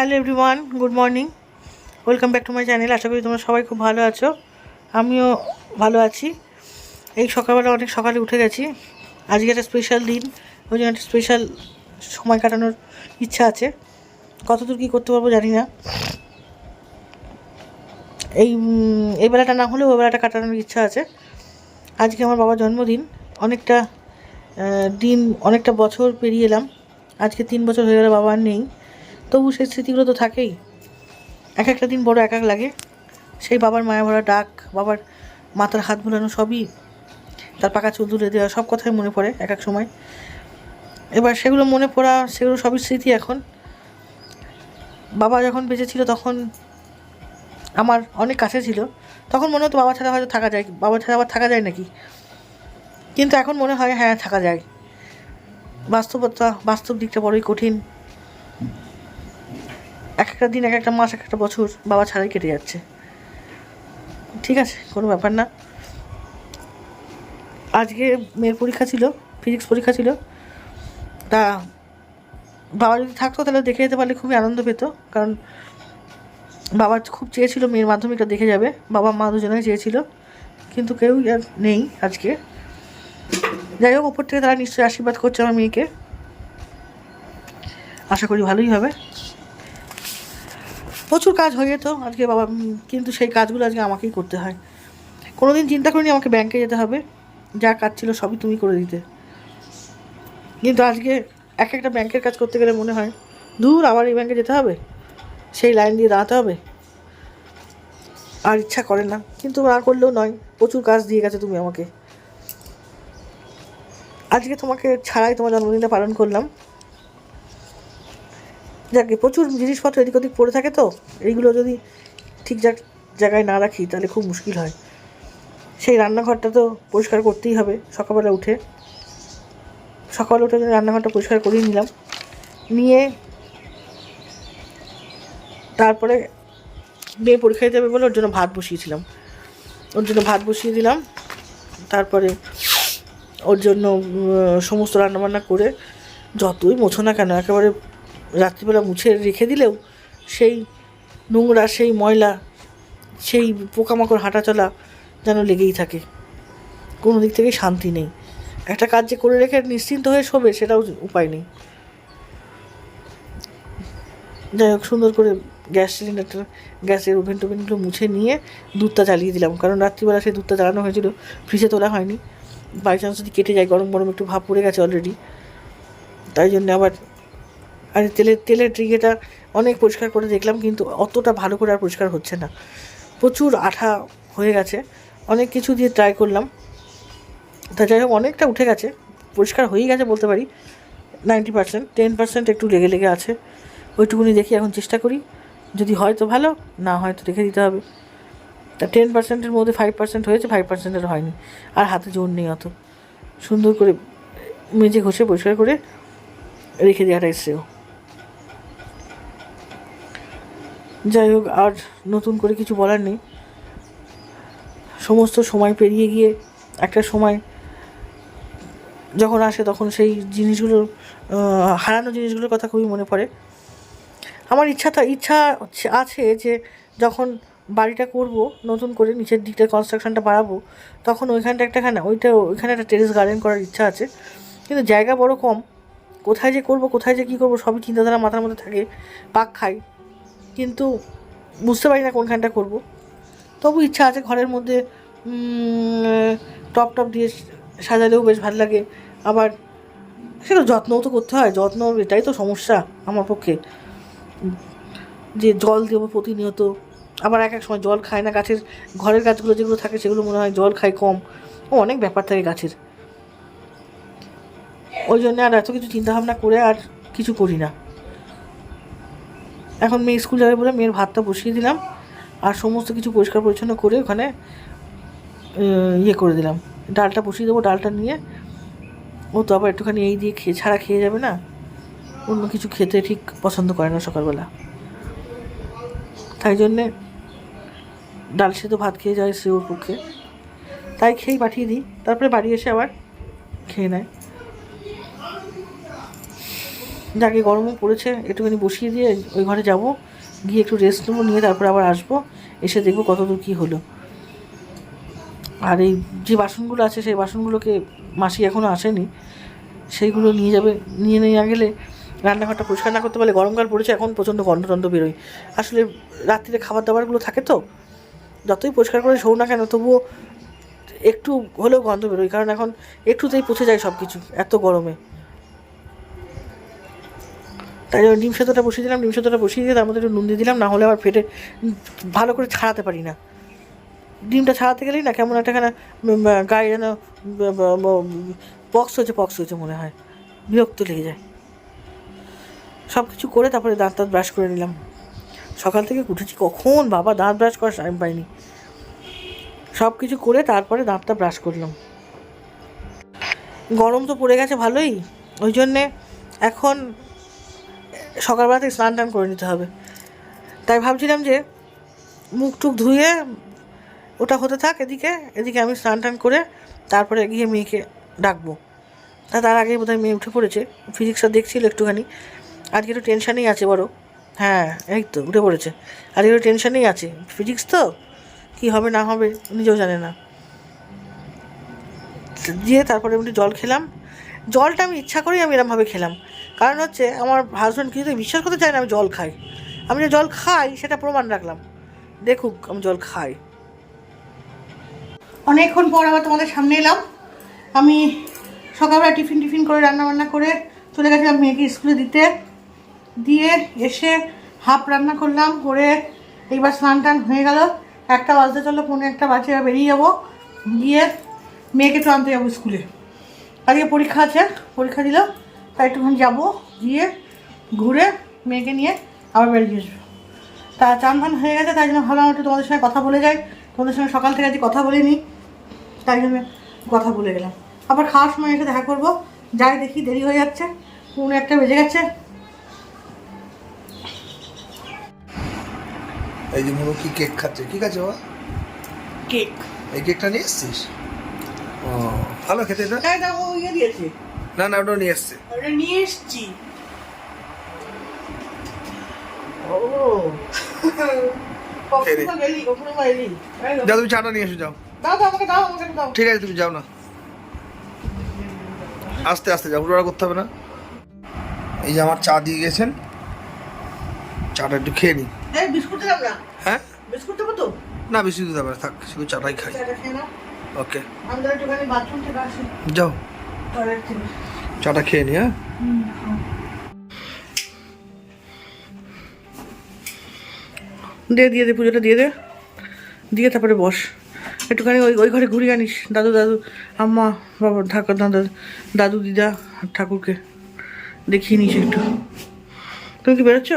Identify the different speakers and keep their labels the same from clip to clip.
Speaker 1: Hello everyone, good morning. Welcome back to my channel. আশা করি তোমরা সবাই খুব ভালো আছো। আমিও ভালো আছি। এই সকালবেলা অনেক সকালে উঠে গেছি। আজকে একটা স্পেশাল দিন। ওই জন্য একটা স্পেশাল সময় কাটানোর ইচ্ছা আছে। কতদূর কী করতে পারব জানি না। এই এই বেলাটা না হলেও ওই বেলাটা কাটানোর ইচ্ছা আছে। আজকে আমার বাবার জন্মদিন। অনেকটা দিন, অনেকটা বছর পেরিয়ে এলাম। আজকে তিন বছর হয়ে গেলে বাবা নেই। তবু সেই স্মৃতিগুলো তো থাকেই। এক একটা দিন বড় এক এক লাগে। সেই বাবার মায়া ভরা ডাক, বাবার মাথার হাত বোলানো সবই, তার পাকা চুল তুলে দেওয়া সব কথাই মনে পড়ে এক এক সময়। এবার সেগুলো মনে পড়া, সেগুলো সবই স্মৃতি এখন। বাবা যখন বেঁচে ছিল তখন আমার অনেক কাছে ছিল। তখন মনে হতো বাবা ছাড়া হয়তো থাকা যায়, বাবা ছাড়া আবার থাকা যায় নাকি? কিন্তু এখন মনে হয় হ্যাঁ থাকা যায়। বাস্তবতা, বাস্তব দিকটা বড়ই কঠিন। এক একটা দিন এক একটা মাস এক একটা বছর বাবা ছাড়াই কেটে যাচ্ছে। ঠিক আছে, কোনো ব্যাপার না। আজকে মেয়ের পরীক্ষা ছিল, ফিজিক্স পরীক্ষা ছিল। তা বাবা যদি থাকতো, তাহলে দেখে যেতে পারলে খুবই আনন্দ পেত। কারণ বাবা খুব চেয়েছিল মেয়ের মাধ্যমিকটা দেখে যাবে। বাবা মা দুজনেই চেয়েছিল। কিন্তু কেউ আর নেই আজকে। যাই হোক, ওপর থেকে তারা নিশ্চয়ই আশীর্বাদ করছে আমার মেয়েকে। আশা করি ভালোই হবে। প্রচুর কাজ হয়ে যেত আজকে বাবা কিন্তু সেই কাজগুলো আজকে আমাকেই করতে হয়। কোনো দিন চিন্তা করিনি আমাকে ব্যাংকে যেতে হবে। যা কাজ ছিল সবই তুমি করে দিতে। কিন্তু আজকে এক একটা ব্যাংকের কাজ করতে গেলে মনে হয় দূর আবার এই ব্যাংকে যেতে হবে? সেই লাইন দিয়ে দাঁড়াতে হবে? আর ইচ্ছা করে না। কিন্তু না করলেও নয়, প্রচুর কাজ দিয়ে গেছে তুমি আমাকে। আজকে তোমাকে ছাড়াই তোমার জন্মদিনটা পালন করলাম। যাকে প্রচুর জিনিসপত্র এদিক ওদিক পড়ে থাকে তো এইগুলো যদি ঠিক জায়গায় না রাখি তাহলে খুব মুশকিল হয়। সেই রান্নাঘরটা তো পরিষ্কার করতেই হবে, সকালবেলা উঠে। সকালে উঠে রান্নাঘরটা পরিষ্কার করিয়ে নিলাম। নিয়ে তারপরে মেয়ে পরীক্ষা দিতে হবে বলে ওর জন্য ভাত বসিয়েছিলাম। ওর জন্য ভাত বসিয়ে দিলাম। তারপরে ওর জন্য সমস্ত রান্নাবান্না করে যতই মোছো না কেন, একেবারে রাত্রিবেলা মুছে রেখে দিলেও সেই নোংরা, সেই ময়লা, সেই পোকামাকড় হাঁটা চলা যেন লেগেই থাকে। কোনো দিক থেকেই শান্তি নেই। একটা কাজ যে করে রেখে নিশ্চিন্ত হয়ে শোবে সেটাও উপায় নেই। যাই হোক, সুন্দর করে গ্যাস সিলিন্ডারটা, গ্যাসের ওভেন টোভেনগুলো মুছে নিয়ে দুধটা জ্বালিয়ে দিলাম। কারণ রাত্রিবেলা সেই দুধটা জ্বালানো হয়েছিল, ফ্রিজে তোলা হয়নি। বাই চান্স যদি কেটে যায়, গরম গরম একটু ভাপ পড়ে গেছে অলরেডি তাই জন্য আবার আর তেলের তেলের ট্রিগেটা অনেক পরিষ্কার করে দেখলাম, কিন্তু অতটা ভালো করে আর পরিষ্কার হচ্ছে না। প্রচুর আঠা হয়ে গেছে। অনেক কিছু দিয়ে ট্রাই করলাম। তা যাই হোক, অনেকটা উঠে গেছে। পরিষ্কার হয়েই গেছে বলতে পারি। নাইনটি পার্সেন্ট টেন পার্সেন্ট একটু লেগে লেগে আছে। ওইটুকুনি দেখি, এখন চেষ্টা করি। যদি হয় তো ভালো, না হয় তো রেখে দিতে হবে। তা টেন পার্সেন্টের মধ্যে ফাইভ পার্সেন্ট হয়েছে ফাইভ পার্সেন্টের হয়নি। আর হাতে জোর নেই অত। সুন্দর করে মেজে ঘষে পরিষ্কার করে রেখে দেওয়াটা এসেও যাই হোক, আর নতুন করে কিছু বলার নেই। সমস্ত সময় পেরিয়ে গিয়ে একটা সময় যখন আসে, তখন সেই জিনিসগুলো হারানো জিনিসগুলোর কথা খুবই মনে পড়ে। আমার ইচ্ছা তো ইচ্ছা আছে যে যখন বাড়িটা করব, নতুন করে নিচের দিকটা কনস্ট্রাকশনটা বাড়াবো, তখন ওইখানটা একটা খানা, ওইটা, ওইখানে একটা টেরেস গার্ডেন করার ইচ্ছা আছে। কিন্তু জায়গা বড় কম, কোথায় যে করব, কোথায় যে কী করব, সবই চিন্তাধারা মাথার মধ্যে থাকে। পাক খাই। কিন্তু বুঝতে পারি না কোনখানটা করব। তবু ইচ্ছা আছে ঘরের মধ্যে টপ টপ দিয়ে সাজালেও বেশ ভালো লাগে। আবার সেটা যত্নও তো করতে হয়, যত্ন এটাই তো সমস্যা আমার পক্ষে। যে জল দেবো প্রতিনিয়ত, আবার এক এক সময় জল খায় না গাছের, ঘরের গাছগুলো যেগুলো থাকে সেগুলো মনে হয় জল খায় কম। ও, অনেক ব্যাপার থাকে গাছের। ওই জন্য আর এত কিছু চিন্তাভাবনা করে আর কিছু করি না। এখন মেয়ে স্কুল যাবে বলে মেয়ের ভাতটা বসিয়ে দিলাম আর সমস্ত কিছু পরিষ্কার পরিচ্ছন্ন করে ওখানে ইয়ে করে দিলাম। ডালটা বসিয়ে দেবো, ডালটা নিয়ে। ও তো আবার একটুখানি এই দিয়ে খেয়ে, ছাড়া খেয়ে যাবে না। অন্য কিছু খেতে ঠিক পছন্দ করে না সকালবেলা। তাই জন্যে ডাল সেদ্ধ ভাত খেয়ে যায় সে ওর পক্ষে। তাই খেয়েই পাঠিয়ে দিই। তারপরে বাড়ি এসে আবার খেয়ে নেয়। যাকে গরমও পড়েছে, একটুখানি বসিয়ে দিয়ে ওই ঘরে যাব, গিয়ে একটু রেস্ট নেব, নিয়ে তারপর আবার আসব, এসে দেখব কতদূর কী হলো। আর এই যে বাসনগুলো আছে, সেই বাসনগুলোকে মাসি এখনও আসেনি, সেইগুলো নিয়ে যাবে, নিয়ে নিয়ে গেলে রান্নাঘরটা পরিষ্কার না করতে পারলে গরমকাল পড়েছে, এখন প্রচণ্ড গন্ধ টন্ধ বেরোয়। আসলে রাত্রিরে খাবার দাবারগুলো থাকে তো, যতই পরিষ্কার করে শোও না কেন, তবুও একটু হলেও গন্ধ বেরোয়, কারণ এখন একটুতেই পচে যায় সব কিছু এত গরমে। তাই জন্য ডিম সেদ্ধটা বসিয়ে দিলাম ডিম সেদ্ধটা বসিয়ে দিয়ে তার মধ্যে একটু নুন দিয়ে দিলাম, না হলে আবার ফেটে ভালো করে ছাড়াতে পারি না। ডিমটা ছাড়াতে গেলেই না কেমন একটা খানা গায়ে যেন পক্স হয়েছে পক্স হয়েছে মনে হয়, বিরক্ত লেগে যায়। সব কিছু করে তারপরে দাঁত দাঁত ব্রাশ করে নিলাম। সকাল থেকে উঠেছি কখন বাবা, দাঁত ব্রাশ করার টাইম পাইনি। সব কিছু করে তারপরে দাঁতটা ব্রাশ করলাম। গরম তো পড়ে গেছে ভালোই, ওই জন্যে এখন সকালবেলা থেকে স্নান টান করে নিতে হবে। তাই ভাবছিলাম যে মুখ টুক ধুয়ে ওটা হতে থাক এদিকে এদিকে আমি স্নান টান করে তারপরে গিয়ে মেয়েকে ডাকবো। তা তার আগে বোধহয় মেয়ে উঠে পড়েছে ফিজিক্সটা দেখছিল একটুখানি। আজকে একটু টেনশানেই আছে বড় হ্যাঁ এই তো উঠে পড়েছে। আজকে একটু টেনশানেই আছে। ফিজিক্স তো? কী হবে না হবে, নিজেও জানে না। দিয়ে তারপরে এমনি জল খেলাম। জলটা আমি ইচ্ছা করেই আমি এরমভাবে খেলাম। কারণ হচ্ছে, আমার হাজব্যান্ড কিছুতে বিশ্বাস করতে চায় না আমি জল খাই। আমি যে জল খাই, সেটা প্রমাণ রাখলাম। দেখুক, আমি জল খাই। অনেকক্ষণ পর আবার তোমাদের সামনে এলাম। আমি সকালবেলা টিফিন টিফিন করে রান্না বান্না করে চলে গেছিলাম মেয়েকে স্কুলে দিতে। দিয়ে এসে হাফ রান্না করলাম, করে এইবার স্নান টান হয়ে গেল। একটা বাজতে চলল, পৌনে একটা বাজে বেরিয়ে যাব। গিয়ে মেয়েকে একটু আনতে যাব স্কুলে। আজকে পরীক্ষা আছে পরীক্ষা দিল তাই একটুখানি যাব গিয়ে ঘুরে মেয়েকে নিয়ে আবার বেরিয়ে আসব। তা চান ফান হয়ে গেছে তাই জন্য ভাবলাম একটু তোমাদের সঙ্গে কথা বলে যাই। তোমাদের সঙ্গে সকাল থেকে আজকে কথা বলিনি তাই জন্য কথা বলে গেলাম। আবার খাওয়ার সময় এসে দেখা করব যাই দেখি দেরি হয়ে যাচ্ছে পৌনে একটা বেজে গেছে।
Speaker 2: এই যে মনে কি কেক খাচ্ছে ঠিক আছে বাবা?
Speaker 1: কেক।
Speaker 2: এই কেকটা নিয়ে এসছিস? ভালো খেতে এটা
Speaker 1: না ইয়ে
Speaker 2: না না ওটা নিয়ে এসছে
Speaker 1: নিয়ে এসছি।
Speaker 2: যাও তুমি চাটা নিয়ে এসো যাও। ঠিক আছে তুমি যাও না। আস্তে আস্তে যাও করতে হবে না। এই যে আমার চা দিয়ে গেছেন। চাটা একটু খেয়ে নিই
Speaker 1: বিস্কুট
Speaker 2: হ্যাঁ?
Speaker 1: বিস্কুট দেবো তো?
Speaker 2: না না, থাক শুধু চাটাই খাই। ওকে যাও। চাটা খেয়ে নি হ্যাঁ?
Speaker 1: দে দিয়ে দে পুজোটা দিয়ে দে। দিয়ে তারপরে বস। একটুখানি ওই ওই ঘরে ঘুরিয়ে আনিস। দাদু দাদু আম্মা বাবা ঠাকুর দাদা দাদু দিদা ঠাকুরকে। দেখিয়ে নিস একটু। তুমি কি বেরোচ্ছ?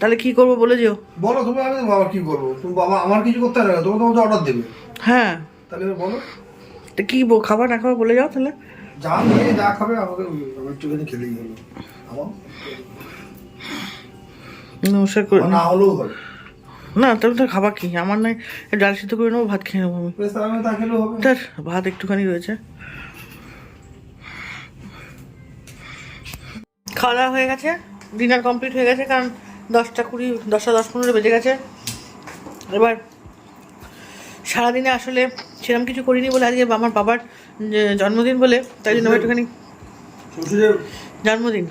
Speaker 1: তাহলে কি করব বলে যেও।
Speaker 2: বলো তুমি আমি বাবা কি করব? তুমি বাবা আমার কিছু করতে হবে না। তোমার তোমাকে অর্ডার দেবে।
Speaker 1: হ্যাঁ।
Speaker 2: তাহলে বলো।
Speaker 1: তা কি খাবার না খাবার বলে যাও তাহলে।
Speaker 2: যা নিয়ে যা খাবে আমাকে আমি একটুখানি খেলেই হলো। আমার
Speaker 1: নমস্কার করে
Speaker 2: না হলেও হবে।
Speaker 1: না তো খাবার কি? আমার ডাল সিদ্ধ করে নেব ভাত খেয়ে নেব আমি। তার ভাত একটুখানি রয়েছে। খাওয়া দাওয়া হয়ে গেছে। ডিনার কমপ্লিট হয়ে গেছে কারণ দশটা কুড়ি দশটা দশ পনেরো বেজে গেছে। এবার সারাদিনে আসলে সেরকম কিছু করিনি বলে আজকে আমার বাবার জন্মদিন বলে তাই জন্য একটুখানি জন্মদিন।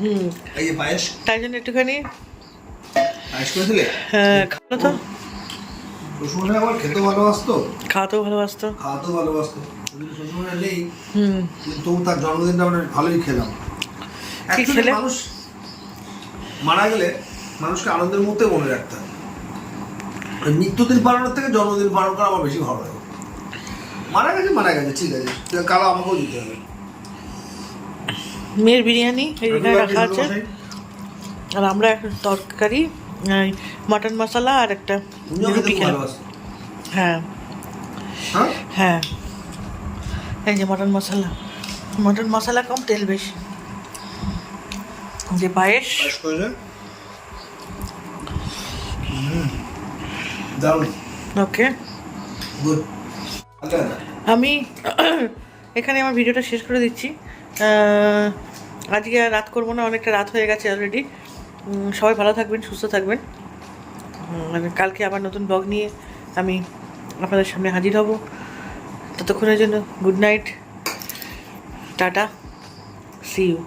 Speaker 1: হুম। তাই জন্য একটুখানি তো।
Speaker 2: আবার খেতে ভালোবাসতো?
Speaker 1: খাওয়াতেও ভালোবাসতো।
Speaker 2: খাওয়াতেও ভালোবাসতো। নেই
Speaker 1: হুম।
Speaker 2: কিন্তু তার জন্মদিনটা আমরা ভালোই খেলাম? মানুষ মারা গেলে মানুষকে আনন্দের মুহূর্তে মনে রাখতে হবে মৃত্যুদিন পালনের থেকে জন্মদিন পালন করা আমার বেশি ভালো লাগে। মারা গেছে মারা গেছে ঠিক আছে। কালো আমাকেও দিতে হবে।
Speaker 1: মেয়ের বিরিয়ানি এখানে রাখা আছে। আর আমরা একটা তরকারি মাটন মশলা আর একটা রুটি খেলাম। হ্যাঁ।
Speaker 2: হ্যাঁ?
Speaker 1: হ্যাঁ। এই যে মটন মশলা। মটন মশলা কম তেল বেশি। যে পায়েস। ওকে।
Speaker 2: গুড। আচ্ছা।
Speaker 1: আমি এখানে আমার ভিডিওটা শেষ করে দিচ্ছি। আজকে আর রাত করব না, অনেকটা রাত হয়ে গেছে অলরেডি সবাই ভালো থাকবেন, সুস্থ থাকবেন। কালকে আবার নতুন ব্লগ নিয়ে আমি আপনাদের সামনে হাজির হব। ততক্ষণের জন্য good night tata see you